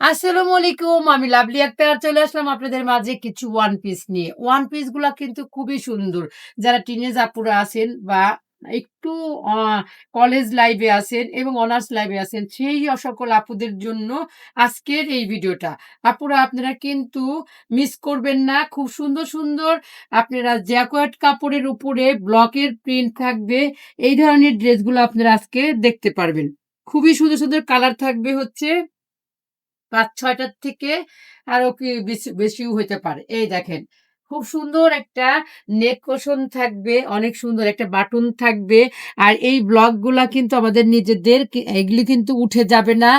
আসসালামু আলাইকুম। আমি লাভলি আক্তার চলে আসলাম আপনাদের মাঝে কিছু ওয়ান পিস নিয়ে। ওয়ান পিসগুলা কিন্তু খুবই সুন্দর। যারা টিনেজ আপুরা আছেন বা একটু কলেজ লাইফে আছেন এবং অনার্স লাইভে আছেন সেই সকল আপুদের জন্য আজকের এই ভিডিওটা। আপুরা আপনারা কিন্তু মিস করবেন না। খুব সুন্দর, সুন্দর আপনারা জ্যাকোয়ার্ড কাপড়ের উপরে ব্লকের প্রিন্ট থাকবে। এই ধরনের ড্রেসগুলো আপনারা আজকে দেখতে পারবেন। খুবই সুন্দর, সুন্দর কালার থাকবে হচ্ছে ৫-৬ টার থেকে আরও কি বেশি বেশিও হইতে পারে। এই দেখেন। খুব সুন্দর একটা নেক কুশন থাকবে, অনেক সুন্দর একটা বাটন থাকবে। আর এই ব্লকগুলা কিন্তু আমাদের নিজেদের এগুলি কিন্তু উঠে যাবে না।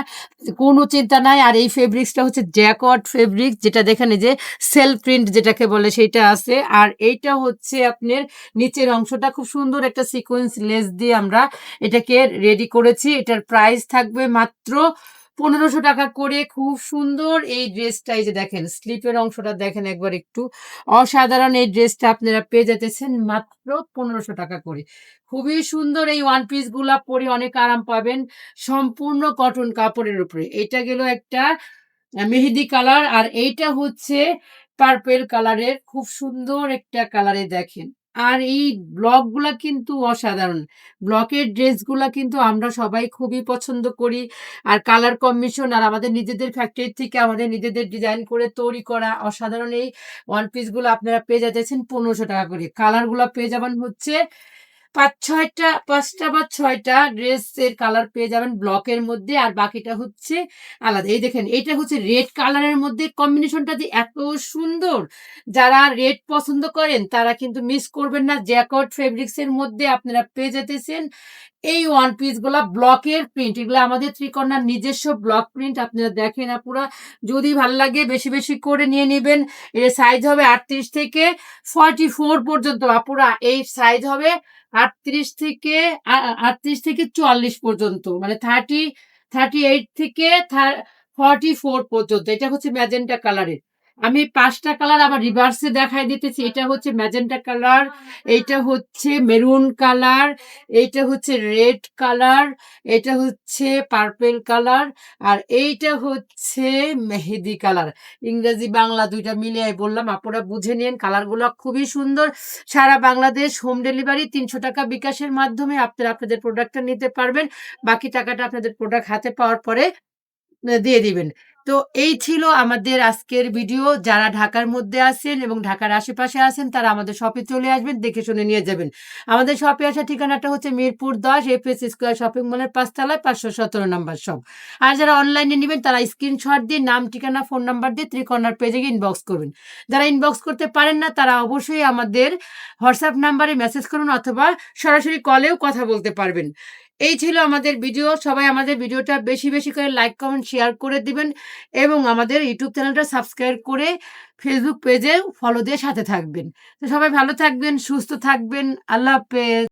কোনো চিন্তা নাই। আর এই ফেব্রিক্সটা হচ্ছে জ্যাকট ফেব্রিক্স যেটা দেখেন এই যে সেলফ প্রিন্ট যেটাকে বলে সেইটা আছে। আর এইটা হচ্ছে আপনার নিচের অংশটা খুব সুন্দর একটা সিকোয়েন্স লেস দিয়ে আমরা এটাকে রেডি করেছি। এটার প্রাইস থাকবে মাত্র ৳১৫০০ করে। খুব সুন্দর এই ড্রেসটা, এই যে দেখেন, স্লিপের অংশটা দেখেন একবার একটু। অসাধারণ এই ড্রেসটা আপনারা পেয়ে যেতেছেন মাত্র ৳১৫০০ করে। খুবই সুন্দর এই ওয়ান পিসগুলা পরে অনেক আরাম পাবেন। সম্পূর্ণ কটন কাপড়ের উপরে। এটা গেল একটা মেহেদি কালার আর এইটা হচ্ছে পার্পেল কালারের, খুব সুন্দর একটা কালারে দেখেন। আর এই ব্লকগুলা কিন্তু অসাধারণ। ব্লকের ড্রেসগুলা কিন্তু আমরা সবাই খুবই পছন্দ করি। আর কালার কম্বিনেশন আর আমাদের নিজেদের ফ্যাক্টরির থেকে আমাদের নিজেদের ডিজাইন করে তৈরি করা অসাধারণ এই ওয়ান পিসগুলো আপনারা পেয়ে যাচ্ছেন পনেরোশো টাকা করে। কালারগুলো পেয়ে যাবেন হচ্ছে ৫-৬ টা ৫ টা বা ৬ টা ড্রেসের কালার পেয়ে যাবেন ব্লকের মধ্যে। আর বাকিটা হচ্ছে আলাদা। এই দেখেন এটা হচ্ছে রেড কালারের মধ্যে কম্বিনেশনটা যে এত সুন্দর। যারা রেড পছন্দ করেন তারা কিন্তু মিস করবেন না। জ্যাকওয়ার্ড ফেব্রিক্স এর মধ্যে আপনারা পেয়ে যেতেছেন এই ওয়ান পিসগুলা ব্লকের প্রিন্ট। এগুলো আমাদের ত্রিকন্যার নিজস্ব ব্লক প্রিন্ট। আপনারা দেখেন আপুরা যদি ভালো লাগে বেশি, বেশি করে নিয়ে নেবেন এর সাইজ হবে ৩৮ থেকে 44 পর্যন্ত আপুরা এই সাইজ হবে ৩৮ থেকে, আ আ ৩৮ থেকে ৪৪ পর্যন্ত। মানে 30 38 থেকে থা 44 পর্যন্ত। এটা হচ্ছে ম্যাজেন্টা কালারের। আমি পাঁচটা কালার আবার রিভার্সে দেখাই দিতেছি। এটা হচ্ছে ম্যাজেন্টা কালার, এইটা হচ্ছে মেরুন কালার, এইটা হচ্ছে রেড কালার, এটা হচ্ছে পার্পেল কালার আর এইটা হচ্ছে মেহেদি কালার। ইংরেজি বাংলা ২ টা মিলিয়ে বললাম। আপনারা বুঝে নিয়েন। কালারগুলো খুবই সুন্দর। সারা বাংলাদেশ হোম ডেলিভারি ৳৩০০ বিকাশের মাধ্যমে আপনারা আপনাদের প্রোডাক্টটা নিতে পারবেন। বাকি টাকাটা আপনাদের প্রোডাক্ট হাতে পাওয়ার পরে দিয়ে দিবেন। তো এই ছিল আমাদের আজকের ভিডিও। যারা ঢাকার মধ্যে আছেন এবং ঢাকার আশেপাশে আছেন তারা আমাদের শপে চলে আসবেন, দেখে শুনে নিয়ে যাবেন। আমাদের শপে আসার ঠিকানাটা হচ্ছে মিরপুর দশ এফ এস স্কোয়ার শপিং মলের ৫ তলায় ৫১৭ নাম্বার শপ। আর যারা অনলাইনে নিবেন তারা স্ক্রিনশট দিয়ে নাম, ঠিকানা, ফোন নাম্বার দিয়ে ত্রিকর্ণার পেজে ইনবক্স করবেন। যারা ইনবক্স করতে পারেন না তারা অবশ্যই আমাদের হোয়াটসঅ্যাপ নাম্বারে মেসেজ করুন অথবা সরাসরি কলেও কথা বলতে পারবেন। এই ছিল আমাদের ভিডিও। সবাই আমাদের ভিডিওটা বেশি, বেশি করে লাইক, কমেন্ট, শেয়ার করে দিবেন এবং আমাদের ইউটিউব চ্যানেলটা সাবস্ক্রাইব করে ফেসবুক পেজে ফলো দিয়ে সাথে থাকবেন। তো সবাই ভালো থাকবেন, সুস্থ থাকবেন। আল্লাহ হাফেজ।